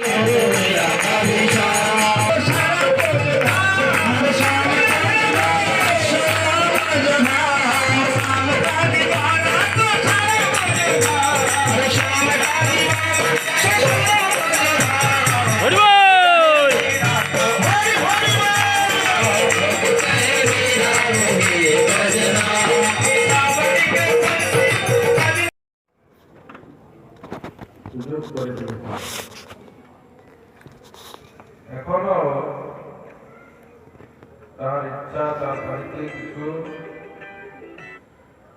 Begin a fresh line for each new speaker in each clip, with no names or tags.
哎呀！তার ইচ্ছা তার বাড়িতে কিছু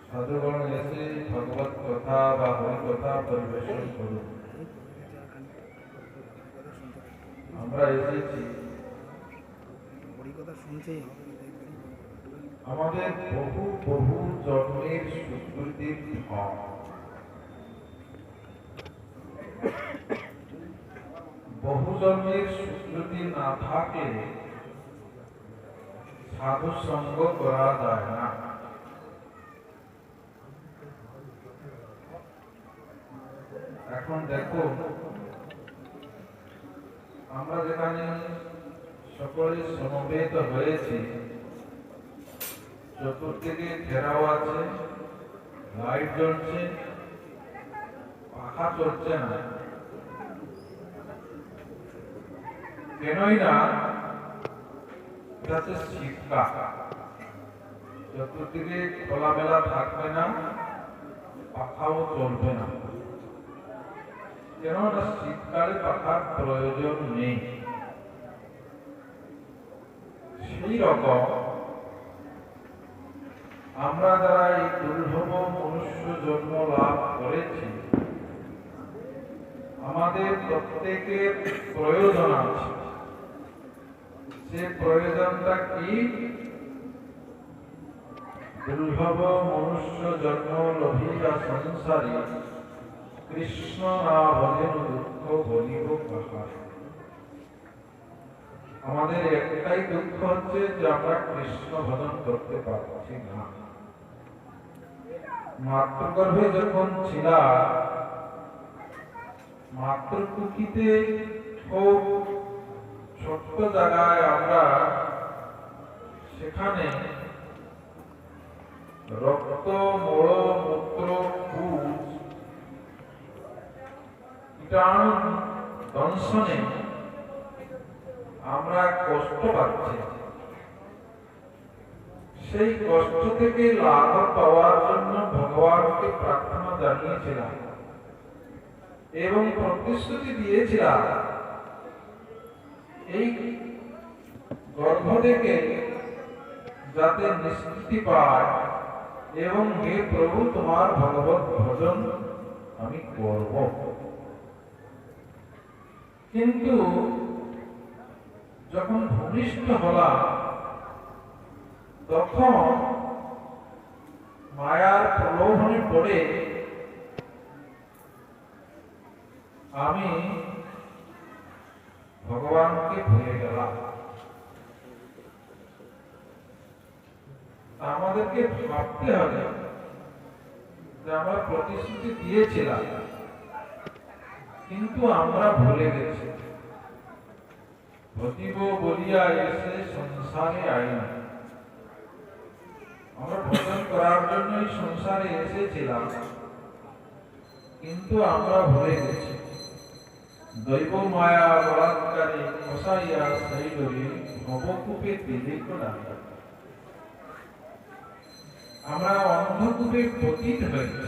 সাধুগণ এসে ভগবত কথা বা হরি কথা পরিবেশন করুন। আমরা এসেছি। আমাদের বহু বহু জন্মের সুকৃতির ফল বহু জন্মের সুকৃতি না থাকলে সাধু সঙ্গ করা যায় না। এখন দেখো, আমরা যেখানে সকলে সমবেত হয়েছি, চতুর্দিকে ঘেরাও আছে, লাইট জ্বলছে, পাখা চলছে না। কেনই না এটা হচ্ছে শীতকাল চতুর্দিকে খোলামেলা থাকবে না পাখাও চলবে না। কেননা শীতকালে পাখার প্রয়োজন নেই। সেই রকম আমরা যারা এই দুর্লভ মনুষ্য জন্ম লাভ করেছি, আমাদের প্রত্যেকের প্রয়োজন আছে। সে প্রয়োজনটা কি? দুর্লভ মনুষ্য জন্ম লভিয়া সংসারী, কৃষ্ণ না ভজেন দুঃখ বলিব আমাদের একটাই দুঃখ হচ্ছে যে আমরা কৃষ্ণ ভজন করতে পারছি না। মাতৃগর্ভে যখন ছিলাম মাতৃকুকিতে খুব ছোট্ট জায়গায় আমরা সেখানে রক্ত, মূল, মূত্র দংশনে আমরা কষ্ট পাচ্ছি। সেই কষ্ট থেকে লাভ পাওয়ার জন্য ভগবানকে প্রার্থনা জানিয়েছিলাম এবং প্রতিশ্রুতি দিয়েছিলাম। এই গর্ভ থেকে যাতে নিষ্কৃতি পায় এবং হে প্রভু, তোমার ভগবত ভজন আমি করব। কিন্তু যখন ভূমিষ্ঠ হলাম, তখন মায়ার প্রলোভনে পড়ে আমি ভগবানকে ভুলে গেলাম। আমাদেরকে ভাবতে হবে যে আমরা প্রতিশ্রুতি দিয়েছিলাম, কিন্তু আমরা ভুলে গেছি। ভজিব বলিয়া এসে সংসারে আইন আমরা ভজন করার জন্য এই সংসারে এসেছিলাম, কিন্তু আমরা ভুলে গেছি। দৈব মায়া বলাৎকারে কষাইয়া শৈলরে ভবকূপে দিলে ডাকা আমরা অন্ধকূপে পতিত হয়েছি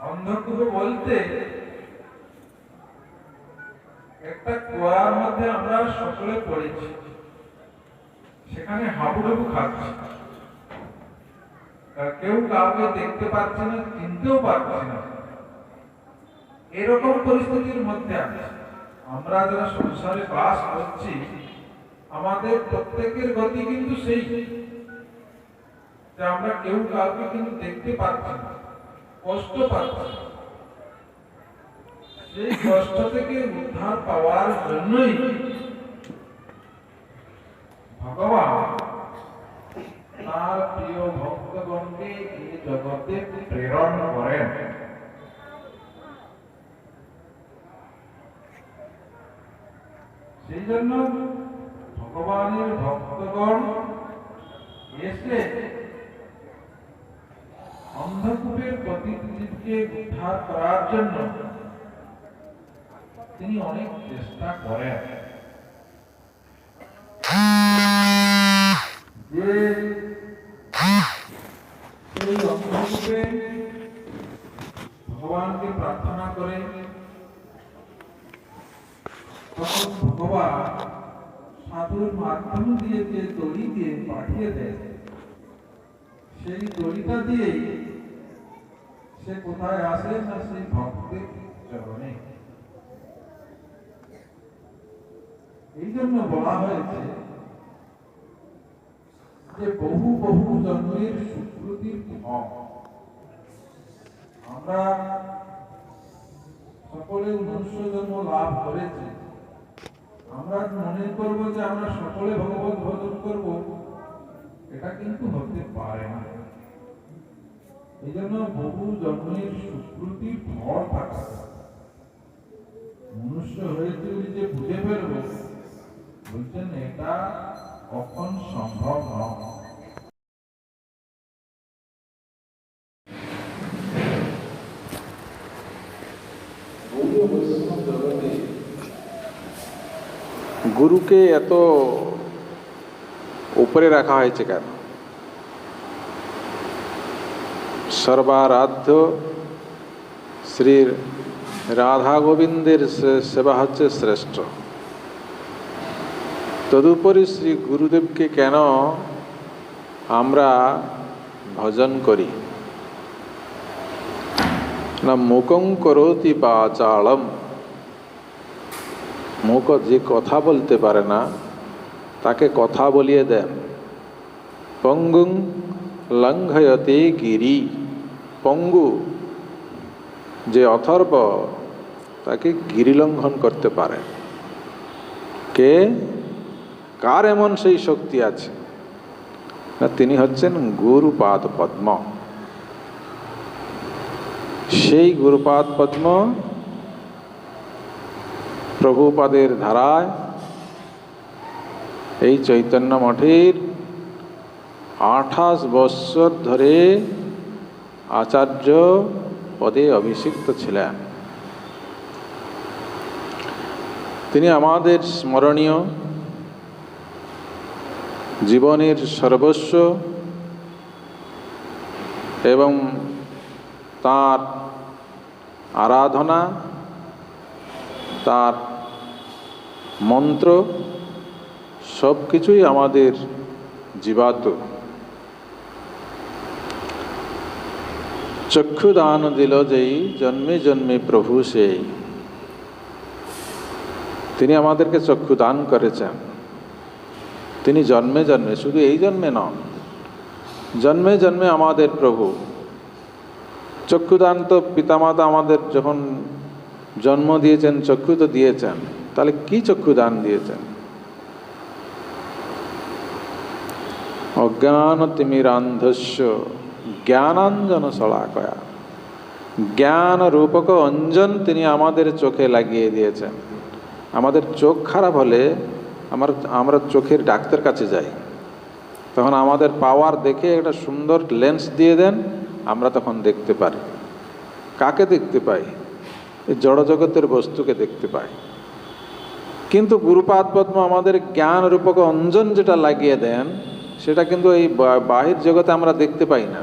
অন্ধকূপ বলতে একটা কুয়ার মধ্যে আমরা সকলে পড়েছি। সেখানে হাবুডুবু খাচ্ছি। কেউ কাউকে দেখতে পাচ্ছে না, চিনতেও পারছে না। এরকম পরিস্থিতির মধ্যে আছে। আমরা যারা সংসারে বাস করছি, আমাদের প্রত্যেকের গতি কিন্তু সেই। যে আমরা কেউ কাউকে কিন্তু দেখতে পাচ্ছি না, কষ্ট পাচ্ছি সেই কষ্ট থেকে উদ্ধার পাওয়ার জন্যই ভগবান তার প্রিয় ভক্তগণকে এই জগতে প্রেরণ করেন।
সেই জন্য ভগবানের ভক্তগণ এসে অন্ধকূপের প্রতিনিধিকে উদ্ধার করার জন্য তিনি অনেক চেষ্টা করেন। যে দিয়ে দেয় সেই দড়িটা দিয়েই সে কোথায় আসে না সেই ভক্তের চরণে। এই জন্য বলা হয়েছে যে বহু বহু জন্মের সুকৃতির ফল আমরা সকলে মনুষ্য জন্ম লাভ করেছি। আমরা মনে করব যে আমরা সকলে ভগবত ভজন করব। এটা কিন্তু হতে পারে না। এই জন্য বহু জন্মের সুকৃতির ফল থাকা। মনুষ্য হয়েছে যে বুঝে ফেলব বলছেন এটা কখন সম্ভব নয়।
গুরুকে এত উপরে রাখা হয়েছে কেন? সর্বারাধ্য শ্রী রাধা গোবিন্দের সেবা হচ্ছে শ্রেষ্ঠ। তদুপরি শ্রী গুরুদেবকে কেন আমরা ভজন করি? না মুকং করোতি পাচালম। মুখ যে কথা বলতে পারে না তাকে কথা বলিয়ে দেন। পঙ্গুং লঙ্ঘয়তে গিরি। পঙ্গু, যে অথর্ব, তাকে গিরিলঙ্ঘন করতে পারে। কে? কার এমন সেই শক্তি আছে? তিনি হচ্ছেন গুরুপাদ পদ্ম। সেই গুরুপাদ পদ্ম প্রভুপাদের ধারায় এই চৈতন্য মঠের আঠাশ বৎসর ধরে আচার্য পদে অভিষিক্ত ছিলেন। তিনি আমাদের স্মরণীয়। জীবনের সর্বস্ব এবং তার আরাধনা, তার মন্ত্র সব কিছুই আমাদের জীবাত চক্ষু দান দিল যেই, জন্মে জন্মে প্রভু সেই। তিনি আমাদেরকে চক্ষু দান করেছেন। তিনি জন্মে জন্মে, শুধু এই জন্মে নন, জন্মে জন্মে আমাদের প্রভু। চক্ষুদান তো পিতামাতা আমাদের যখন জন্ম দিয়েছেন, চক্ষু তো দিয়েছেন, তাহলে কি চক্ষু দান দিয়েছেন? অজ্ঞান তিমিরান্ধস্য জ্ঞানাঞ্জন সলাকয়া জ্ঞান রূপক অঞ্জন তিনি আমাদের চোখে লাগিয়ে দিয়েছেন। আমাদের চোখ খারাপ হলে আমার, আমরা চোখের ডাক্তার কাছে যাই। তখন আমাদের পাওয়ার দেখে একটা সুন্দর লেন্স দিয়ে দেন, আমরা তখন দেখতে পারি কাকে দেখতে পাই? এই জড়জগতের বস্তুকে দেখতে পাই। কিন্তু গুরুপাদ পদ্ম আমাদের জ্ঞান রূপক অঞ্জন যেটা লাগিয়ে দেন সেটা কিন্তু এই বাহির জগতে আমরা দেখতে পাই না।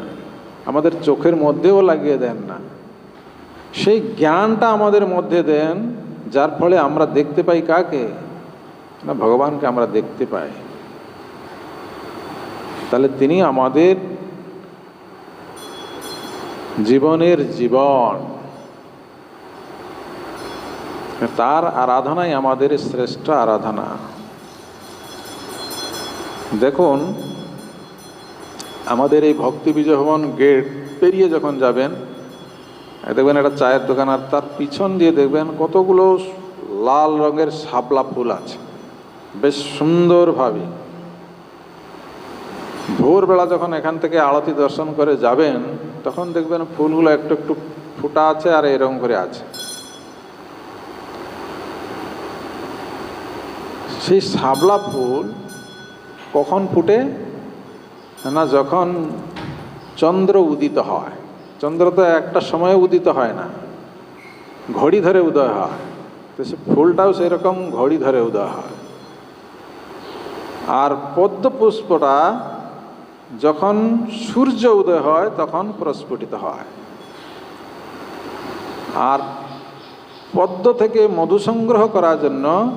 আমাদের চোখের মধ্যেও লাগিয়ে দেন না। সেই জ্ঞানটা আমাদের মধ্যে দেন, যার ফলে আমরা দেখতে পাই কাকে? না, ভগবানকে আমরা দেখতে পাই। তাহলে তিনি আমাদের জীবনের জীবন। তার আরাধনাই আমাদের শ্রেষ্ঠ আরাধনা। দেখুন, আমাদের এই ভক্তি বিজয় ভবন গেট পেরিয়ে যখন যাবেন, দেখবেন একটা চায়ের দোকান আর তার পিছন দিয়ে দেখবেন কতগুলো লাল রঙের শাপলা ফুল আছে। বেশ সুন্দরভাবে। ভোরবেলা যখন এখান থেকে আরতি দর্শন করে যাবেন, তখন দেখবেন ফুলগুলো একটু একটু ফুটা আছে আর এরকম করে আছে। সেই শাপলা ফুল কখন ফুটে? না, যখন চন্দ্র উদিত হয়। চন্দ্র তো একটা সময়ে উদিত হয় না। ঘড়ি ধরে উদয় হয়। তো সে ফুলটাও সেরকম ঘড়ি ধরে উদয় হয়। আর পদ্ম পুষ্পটা যখন সূর্য উদয় হয়, তখন প্রস্ফুটিত হয়। আর পদ্ম থেকে মধু সংগ্রহ করার জন্য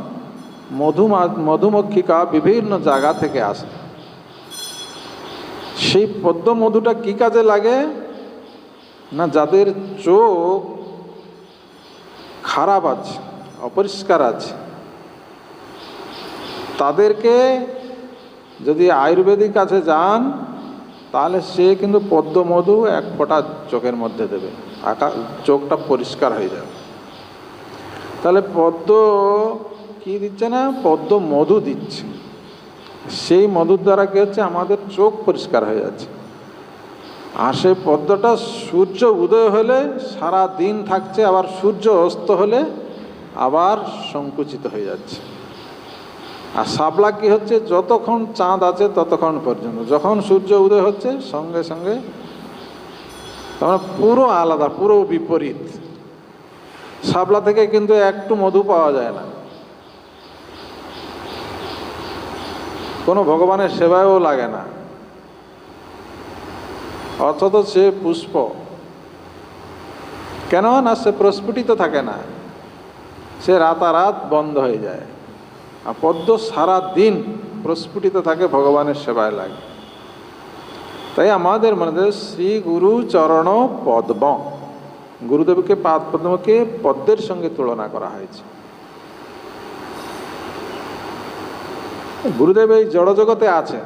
মধু মধুমক্ষিকা বিভিন্ন জায়গা থেকে আসে। সেই পদ্ম মধুটা কি কাজে লাগে? না যাদের চোখ খারাপ আছে, অপরিষ্কার আছে, তাদেরকে যদি আয়ুর্বেদিক কাছে যান, তাহলে সে কিন্তু পদ্ম মধু এক ফোঁটা চোখের মধ্যে দেবে। আকা, চোখটা পরিষ্কার হয়ে যাবে। তাহলে পদ্ম কি দিচ্ছে না? পদ্ম মধু দিচ্ছে। সেই মধুর দ্বারা কী হচ্ছে? আমাদের চোখ পরিষ্কার হয়ে যাচ্ছে। আর সেই পদ্মটা সূর্য উদয় হলে সারা দিন থাকছে, আবার সূর্য অস্ত হলে আবার সংকুচিত হয়ে যাচ্ছে। আর শাপলা কি হচ্ছে? যতক্ষণ চাঁদ আছে ততক্ষণ পর্যন্ত। যখন সূর্য উদয় হচ্ছে, সঙ্গে সঙ্গে তখন পুরো আলাদা, পুরো বিপরীত। শাপলা থেকে কিন্তু একটু মধু পাওয়া যায় না। কোনো ভগবানের সেবায়ও লাগে না। অথচ সে পুষ্প। কেন না সে প্রস্ফুটিত থাকে না? সে রাতারাত বন্ধ হয়ে যায়। আর পদ্ম সারা দিন প্রস্ফুটিত থাকে ভগবানের সেবায় লাগে। তাই আমাদের মধ্যে শ্রী গুরু চরণ পদ্ম। গুরুদেবকে পাদ পদ্মকে পদ্মের সঙ্গে তুলনা করা হয়েছে। গুরুদেব এই জড়জগতে আছেন।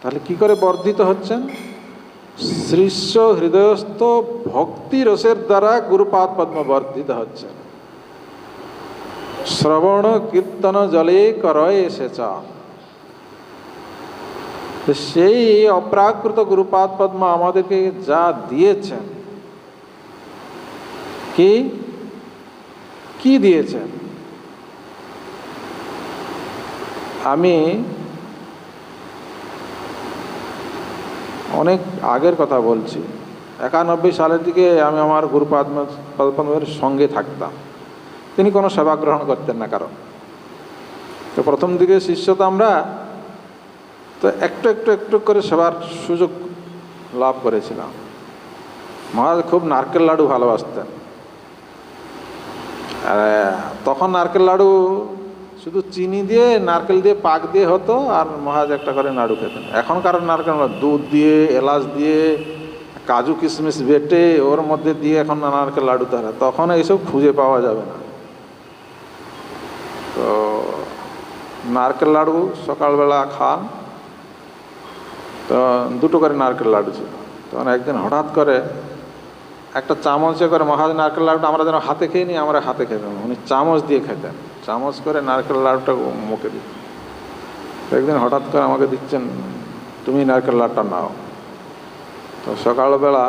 তাহলে কি করে বর্ধিত হচ্ছেন? শ্রীস্ব হৃদয়স্থ ভক্তি রসের দ্বারা গুরুপাদ পদ্ম বর্ধিত হচ্ছেন। শ্রবণ কীর্তন জলে করয় এসেছ সেই অপ্রাকৃত গুরুপাদ পদ্ম আমাদেরকে যা দিয়েছেন, কি? কি দিয়েছেন? আমি অনেক আগের কথা বলছি। একানব্বই সালের দিকে আমি আমার গুরুপাদ পদ্মের সঙ্গে থাকতাম। তিনি কোনো সেবা গ্রহণ করতেন না কারণ তো প্রথম দিকে শিষ্য তো আমরা তো একটু একটু একটু করে সেবার সুযোগ লাভ করেছিলাম। মহারাজ খুব নারকেল লাডু ভালোবাসতেন। তখন নারকেল লাডু শুধু চিনি দিয়ে, নারকেল দিয়ে, পাক দিয়ে হতো আর মহাজ একটা করে নাড়ু খেতেন। এখনকার নারকেল দুধ দিয়ে, এলাচ দিয়ে, কাজু কিশমিশ বেটে, ওর মধ্যে দিয়ে এখন নারকেল লাডু তারা তখন এইসব খুঁজে পাওয়া যাবে না। তো নারকেল লাডু সকালবেলা খান। তো দুটো করে নারকেল লাডু ছিল। তখন একদিন হঠাৎ করে একটা চামচে করে মহাজ নারকেল লাডুটা আমরা যেন হাতে খেয়ে নিই, আমরা হাতে খেতাম উনি চামচ দিয়ে খেতেন। চামচ করে নারকেল লাডুটা মুখে দিত একদিন হঠাৎ করে আমাকে দিচ্ছেন, তুমি নারকেল লাডুটা নাও। তো সকালবেলা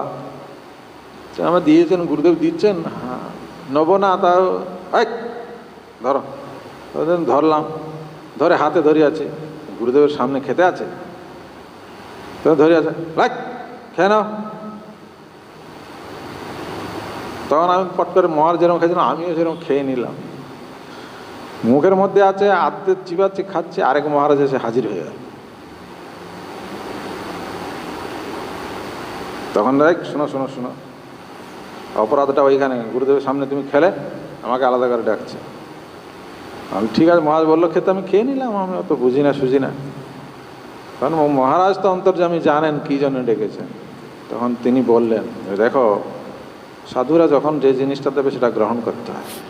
আমার দিয়েছেন, গুরুদেব দিচ্ছেন হ্যাঁ নেব না তাও এক ধরো। ধরলাম, ধরে হাতে ধরে আছে, গুরুদেবের সামনে খেতে আছে। তো ধরে আছে, লাগ, খেয়ে নাও। তখন আমি পট করে মহার যেরকম খেয়েছিলাম, আমিও সেরকম খেয়ে নিলাম। মুখের মধ্যে আছে, আত্মে চিবাচ্ছি, খাচ্ছে, আরেক মহারাজ এসে হাজির হয়ে গেল। তখন দেখ, শোনো শোনো শোনো। অপরাধটা ওইখানে, গুরুদেবের সামনে তুমি খেলে, আমাকে আলাদা করে ডাকছে। আমি ঠিক আছে, মহারাজ বলল, খেতে আমি খেয়ে নিলাম, আমি অত বুঝি না, সুঝি না। কারণ মহারাজ তো অন্তর্যামী জানেন কী জন্য ডেকেছেন তখন তিনি বললেন, দেখো, সাধুরা যখন যে জিনিসটা দেবে, সেটা গ্রহণ করতে হয়।